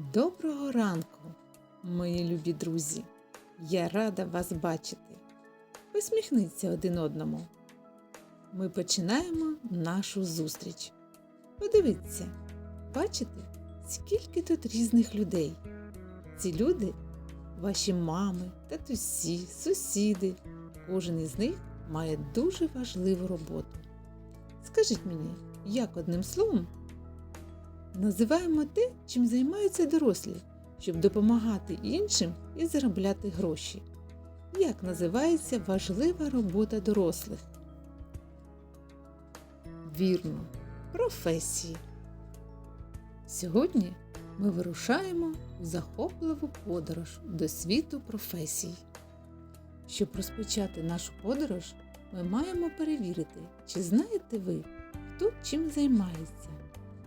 Доброго ранку, мої любі друзі! Я рада вас бачити. Посміхніться один одному. Ми починаємо нашу зустріч. Подивіться, бачите, скільки тут різних людей. Ці люди ваші мами, татусі, сусіди. Кожен із них має дуже важливу роботу. Скажіть мені, як одним словом Називаємо те, чим займаються дорослі, щоб допомагати іншим і заробляти гроші. Як називається важлива робота дорослих? Вірно, професії. Сьогодні ми вирушаємо у захопливу подорож до світу професій. Щоб розпочати нашу подорож, ми маємо перевірити, чи знаєте ви, хто чим займається.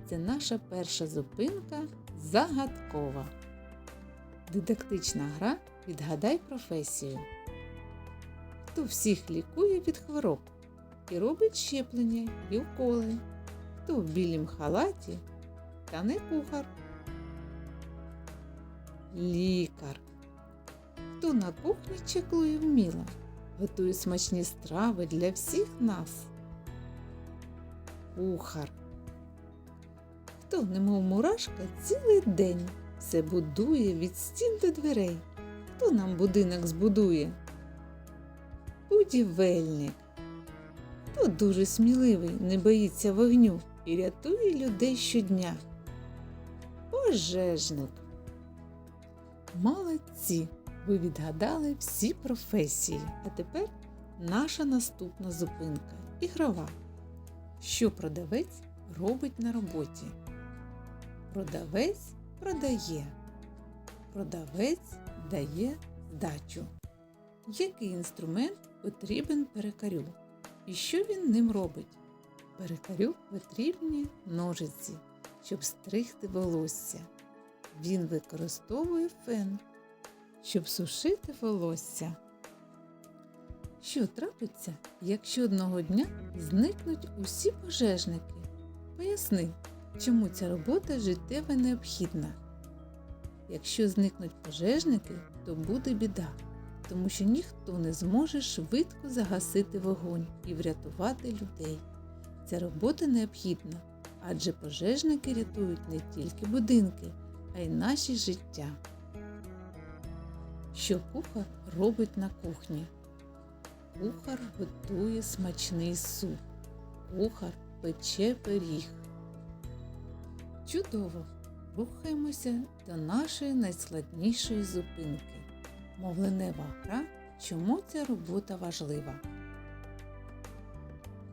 Це наша перша зупинка загадкова. Дидактична гра Відгадай професію. Хто всіх лікує від хвороб і робить щеплення і уколи. Хто в білім халаті та не кухар. Лікар. Хто на кухні чеклує вміло, готує смачні страви для всіх нас. Кухар хто, немов мурашка, цілий день все будує від стін до дверей. Хто нам будинок збудує? Будівельник. Хто дуже сміливий, не боїться вогню і рятує людей щодня. Пожежник. Молодці! Ви відгадали всі професії. А тепер наша наступна зупинка ігрова. Що продавець робить на роботі? Продавець продає. Продавець дає здачу. Який інструмент потрібен перекарю? І що він ним робить? Перекарю потрібні ножиці, щоб стригти волосся. Він використовує фен, щоб сушити волосся. Що трапиться, якщо одного дня зникнуть усі пожежники? Поясни. Чому ця робота життєво необхідна? Якщо зникнуть пожежники, то буде біда, тому що ніхто не зможе швидко загасити вогонь і врятувати людей. Ця робота необхідна, адже пожежники рятують не тільки будинки, а й наші життя. Що кухар робить на кухні? Кухар готує смачний суп. Кухар пече пиріг. Чудово! Рухаємося до нашої найскладнішої зупинки. Мовленева гра. Чому ця робота важлива?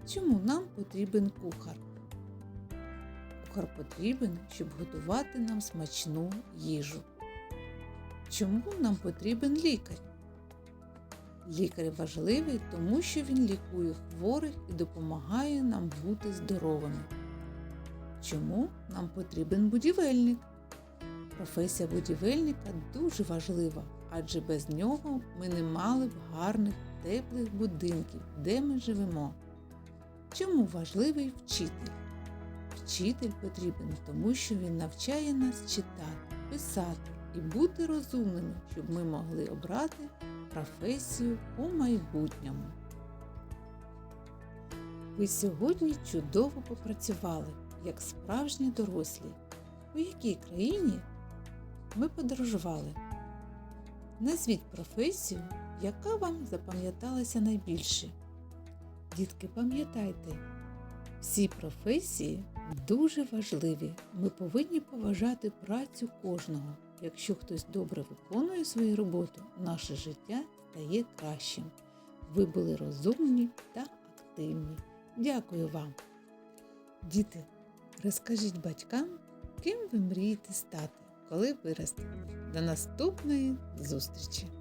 Чому нам потрібен кухар? Кухар потрібен, щоб готувати нам смачну їжу. Чому нам потрібен лікар? Лікар важливий, тому що він лікує хворих і допомагає нам бути здоровими. Чому нам потрібен будівельник? Професія будівельника дуже важлива, адже без нього ми не мали б гарних теплих будинків, де ми живемо. Чому важливий вчитель? Вчитель потрібен, тому що він навчає нас читати, писати і бути розумними, щоб ми могли обрати професію у майбутньому. Ви сьогодні чудово попрацювали як справжні дорослі, у якій країні ми подорожували. Назвіть професію, яка вам запам'яталася найбільше. Дітки, пам'ятайте, всі професії дуже важливі. Ми повинні поважати працю кожного. Якщо хтось добре виконує свою роботу, наше життя стає кращим. Ви були розумні та активні. Дякую вам. Діти, Розкажіть батькам, ким ви мрієте стати, коли виростете. До наступної зустрічі!